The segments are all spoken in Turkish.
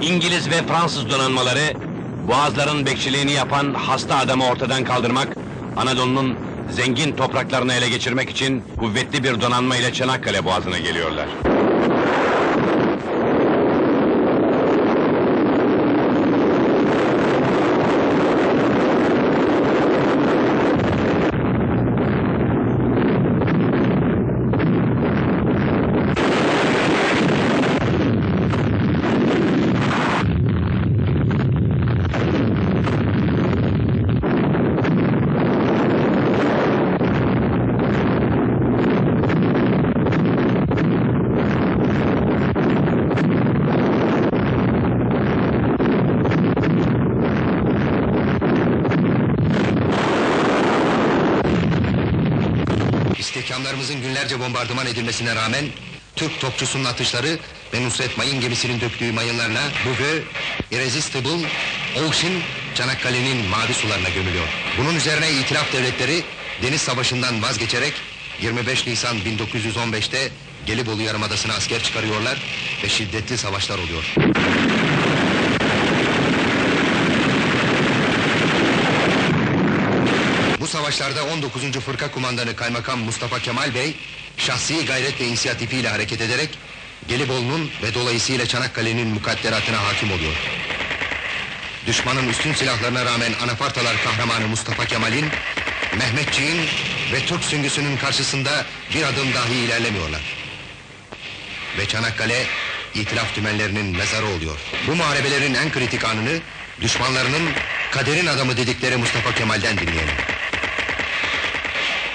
İngiliz ve Fransız donanmaları boğazların bekçiliğini yapan hasta adamı ortadan kaldırmak, Anadolu'nun zengin topraklarını ele geçirmek için kuvvetli bir donanma ile Çanakkale Boğazı'na geliyorlar. İstihkamlarımızın günlerce bombardıman edilmesine rağmen Türk topçusunun atışları ve Nusret Mayın gemisinin döktüğü mayınlarla bugün Irresistible Ocean Çanakkale'nin mavi sularına gömülüyor. Bunun üzerine itilaf devletleri deniz savaşından vazgeçerek 25 Nisan 1915'te Gelibolu Yarımadası'na asker çıkarıyorlar ve şiddetli savaşlar oluyor. Bu savaşlarda 19. Fırka Kumandanı Kaymakam Mustafa Kemal Bey, şahsi gayret ve inisiyatifiyle hareket ederek, Gelibolu'nun ve dolayısıyla Çanakkale'nin mukadderatına hakim oluyor. Düşmanın üstün silahlarına rağmen Anafartalar kahramanı Mustafa Kemal'in, Mehmetçiğin ve Türk süngüsünün karşısında bir adım dahi ilerlemiyorlar. Ve Çanakkale, itilaf dümenlerinin mezarı oluyor. Bu muharebelerin en kritik anını, düşmanlarının kaderin adamı dedikleri Mustafa Kemal'den dinleyelim.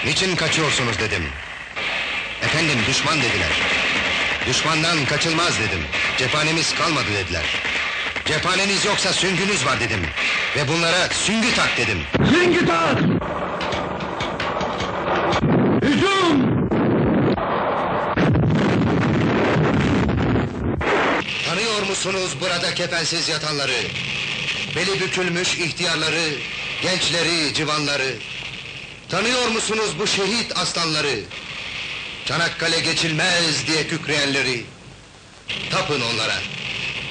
Niçin kaçıyorsunuz dedim. Efendim düşman dediler. Düşmandan kaçılmaz dedim. Cephanemiz kalmadı dediler. Cephaneniz yoksa süngünüz var dedim. Ve bunlara süngü tak dedim. Zingita! Hücum! Tanıyor musunuz burada kefensiz yatanları? Beli bükülmüş ihtiyarları, gençleri, civanları. Tanıyor musunuz bu şehit aslanları? Çanakkale geçilmez diye kükreyenleri. Tapın onlara.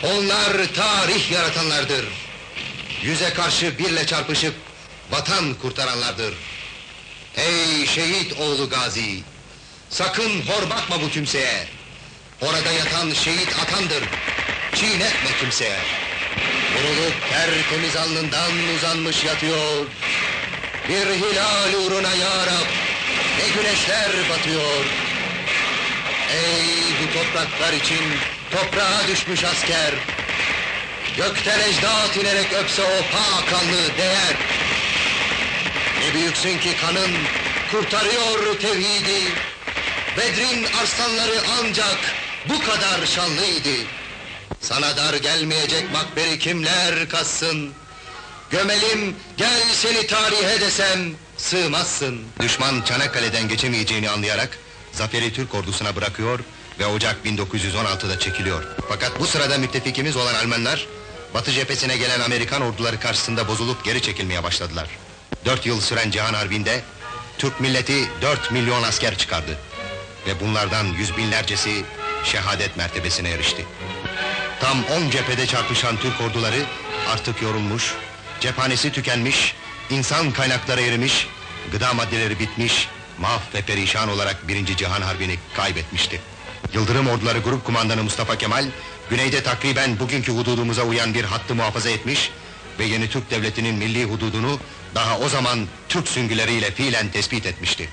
Onlar tarih yaratanlardır. Yüze karşı birle çarpışıp vatan kurtaranlardır. Ey şehit oğlu Gazi! Sakın hor bakma bu kimseye. Orada yatan şehit atandır. Çiğnetme kimseye. Vurulup tertemiz alnından uzanmış yatıyor. Bir hilal uğruna ya Rab, ne güneşler batıyor. Ey bu topraklar için toprağa düşmüş asker. Gökten ecdat inerek öpse o pak alnı değer. Ne büyüksün ki kanın kurtarıyor tevhidi. Bedrin arslanları ancak bu kadar şanlıydı. Sana dar gelmeyecek makberi kimler kassın? Gömelim, gel seni tarihe desem, sığmazsın. Düşman Çanakkale'den geçemeyeceğini anlayarak, zaferi Türk ordusuna bırakıyor ve Ocak 1916'da çekiliyor. Fakat bu sırada müttefikimiz olan Almanlar, Batı cephesine gelen Amerikan orduları karşısında bozulup geri çekilmeye başladılar. Dört yıl süren Cihan Harbi'nde, Türk milleti 4 milyon asker çıkardı. Ve bunlardan yüz binlercesi şehadet mertebesine erişti. Tam on cephede çarpışan Türk orduları artık yorulmuş, cephanesi tükenmiş, insan kaynakları erimiş, gıda maddeleri bitmiş, mahv ve perişan olarak Birinci Cihan Harbi'ni kaybetmişti. Yıldırım Orduları Grup Kumandanı Mustafa Kemal, güneyde takriben bugünkü hududumuza uyan bir hattı muhafaza etmiş ve yeni Türk Devleti'nin milli hududunu daha o zaman Türk süngüleriyle fiilen tespit etmişti.